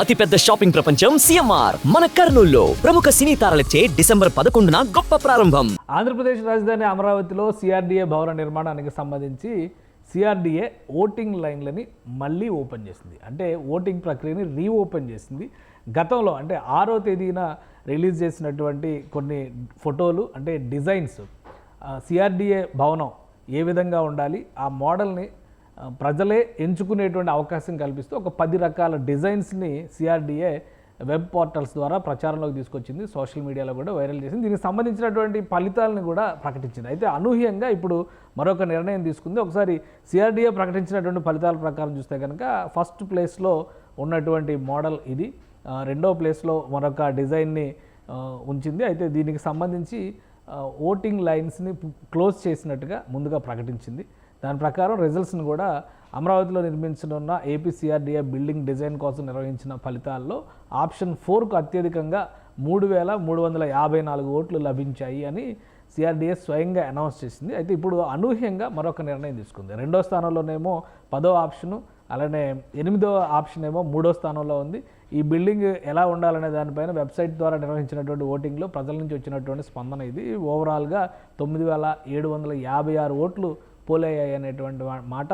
అతిపెద్ద షాపింగ్ ప్రపంచం సిఎంఆర్. మన కర్నూల్లో ప్రముఖ సినీ తారలచే డిసెంబర్ పదకొండున గొప్ప ప్రారంభం. ఆంధ్రప్రదేశ్ రాజధాని అమరావతిలో సిఆర్డీఏ భవన నిర్మాణానికి సంబంధించి సిఆర్డీఏ ఓటింగ్ లైన్లని మళ్ళీ ఓపెన్ చేసింది. అంటే ఓటింగ్ ప్రక్రియని రీఓపెన్ చేసింది. గతంలో అంటే ఆరో తేదీన రిలీజ్ చేసినటువంటి కొన్ని ఫోటోలు అంటే డిజైన్స్ సిఆర్డీఏ భవనం ఏ విధంగా ఉండాలి ఆ మోడల్ని ప్రజలే ఎంచుకునేటువంటి అవకాశం కల్పిస్తూ ఒక పది రకాల డిజైన్స్ని సిఆర్డిఏ వెబ్ పోర్టల్స్ ద్వారా ప్రచారంలోకి తీసుకొచ్చింది. సోషల్ మీడియాలో కూడా వైరల్ చేసింది. దీనికి సంబంధించినటువంటి ఫలితాలను కూడా ప్రకటించింది. అయితే అనూహ్యంగా ఇప్పుడు మరొక నిర్ణయం తీసుకుంది. ఒకసారి సిఆర్డీఏ ప్రకటించినటువంటి ఫలితాల ప్రకారం చూస్తే కనుక ఫస్ట్ ప్లేస్లో ఉన్నటువంటి మోడల్ ఇది. రెండో ప్లేస్లో మరొక డిజైన్ని ఉంచింది. అయితే దీనికి సంబంధించి ఓటింగ్ లైన్స్ని క్లోజ్ చేసినట్టుగా ముందుగా ప్రకటించింది. దాని ప్రకారం రిజల్ట్స్ని కూడా అమరావతిలో నిర్మించనున్న ఏపీసీఆర్డీఏ బిల్డింగ్ డిజైన్ కోసం నిర్వహించిన ఫలితాల్లో ఆప్షన్ ఫోర్కు అత్యధికంగా మూడు వేల మూడు వందల యాభై నాలుగు ఓట్లు లభించాయి అని సిఆర్డీఏ స్వయంగా అనౌన్స్ చేసింది. అయితే ఇప్పుడు అనూహ్యంగా మరొక నిర్ణయం తీసుకుంది. రెండో స్థానంలోనేమో పదో ఆప్షను అలానే ఎనిమిదో ఆప్షన్ ఏమో మూడో స్థానంలో ఉంది. ఈ బిల్డింగ్ ఎలా ఉండాలనే దానిపైన వెబ్సైట్ ద్వారా నిర్వహించినటువంటి ఓటింగ్లో ప్రజల నుంచి వచ్చినటువంటి స్పందన ఇది. ఓవరాల్గా తొమ్మిది వేల ఏడు వందల యాభై ఆరు ఓట్లు పోలయ్యాయి అనేటువంటి మాట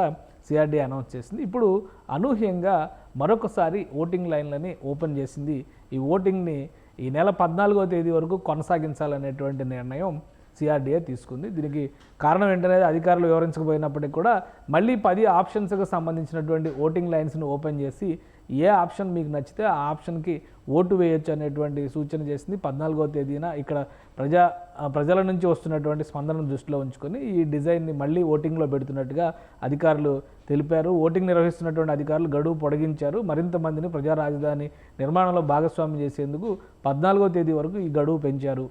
సిఆర్డీ అనౌన్స్ చేసింది. ఇప్పుడు అనూహ్యంగా మరొకసారి ఓటింగ్ లైన్లని ఓపెన్ చేసింది. ఈ ఓటింగ్ని ఈ నెల పద్నాలుగో తేదీ వరకు కొనసాగించాలనేటువంటి నిర్ణయం సిఆర్డీఏ తీసుకుంది. దీనికి కారణం ఏంటనేది అధికారులు వివరించకపోయినప్పటికీ కూడా మళ్ళీ పది ఆప్షన్స్కి సంబంధించినటువంటి ఓటింగ్ లైన్స్ని ఓపెన్ చేసి ఏ ఆప్షన్ మీకు నచ్చితే ఆ ఆప్షన్కి ఓటు వేయొచ్చు అనేటువంటి సూచన చేసింది. పద్నాలుగో తేదీన ఇక్కడ ప్రజా ప్రజల నుంచి వస్తున్నటువంటి స్పందనను దృష్టిలో ఉంచుకొని ఈ డిజైన్ని మళ్ళీ ఓటింగ్లో పెడుతున్నట్టుగా అధికారులు తెలిపారు. ఓటింగ్ నిర్వహిస్తున్నటువంటి అధికారులు గడువు పొడిగించారు. మరింత మందిని ప్రజా రాజధాని నిర్మాణంలో భాగస్వామ్యం చేసేందుకు పద్నాలుగో తేదీ వరకు ఈ గడువు పెంచారు.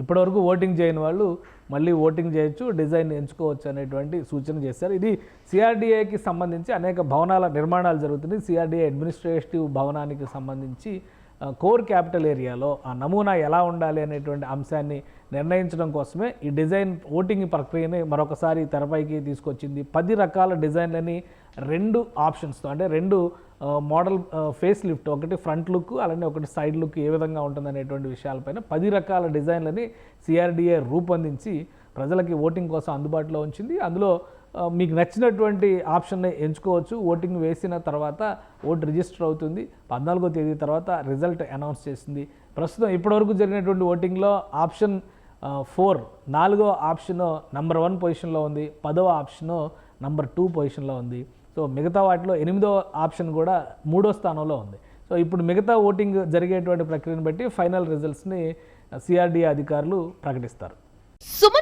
ఇప్పటివరకు ఓటింగ్ చేయని వాళ్ళు మళ్ళీ ఓటింగ్ చేయొచ్చు డిజైన్ ఎంచుకోవచ్చు అనేటువంటి సూచన చేశారు. ఇది సిఆర్డీఏకి సంబంధించి అనేక భవనాల నిర్మాణాలు జరుగుతుంది సిఆర్డీఏ అడ్మినిస్ట్రేటివ్ భవనానికి సంబంధించి కోర్ క్యాపిటల్ ఏరియాలో ఆ నమూనా ఎలా ఉండాలి అనేటువంటి అంశాన్ని నిర్ణయించడం కోసమే ఈ డిజైన్ ఓటింగ్ ప్రక్రియని మరొకసారి తెరపైకి తీసుకొచ్చింది. పది రకాల డిజైన్లని రెండు ఆప్షన్స్తో అంటే రెండు మోడల్ ఫేస్ లిఫ్ట్ ఒకటి ఫ్రంట్ లుక్ అలానే ఒకటి సైడ్ లుక్ ఏ విధంగా ఉంటుంది అనేటువంటి విషయాలపైన పది రకాల డిజైన్లని సిఆర్డిఏ రూపొందించి ప్రజలకి ఓటింగ్ కోసం అందుబాటులో ఉంచింది. అందులో మీకు నచ్చినటువంటి ఆప్షన్ని ఎంచుకోవచ్చు. ఓటింగ్ వేసిన తర్వాత ఓటు రిజిస్టర్ అవుతుంది. పద్నాలుగో తేదీ తర్వాత రిజల్ట్ అనౌన్స్ చేసింది ప్రస్తుతం ఇప్పటివరకు జరిగినటువంటి ఓటింగ్లో ఆప్షన్ ఫోర్ నాలుగో ఆప్షన్ నంబర్ వన్ పొజిషన్లో ఉంది. పదవ ఆప్షన్ నంబర్ టూ పొజిషన్లో ఉంది. సో మిగతా వాటిలో ఎనిమిదో ఆప్షన్ కూడా మూడో స్థానంలో ఉంది. సో ఇప్పుడు మిగతా ఓటింగ్ జరిగేటువంటి ప్రక్రియను బట్టి ఫైనల్ రిజల్ట్స్ని సిఆర్డీఏ అధికారులు ప్రకటిస్తారు. సుమన్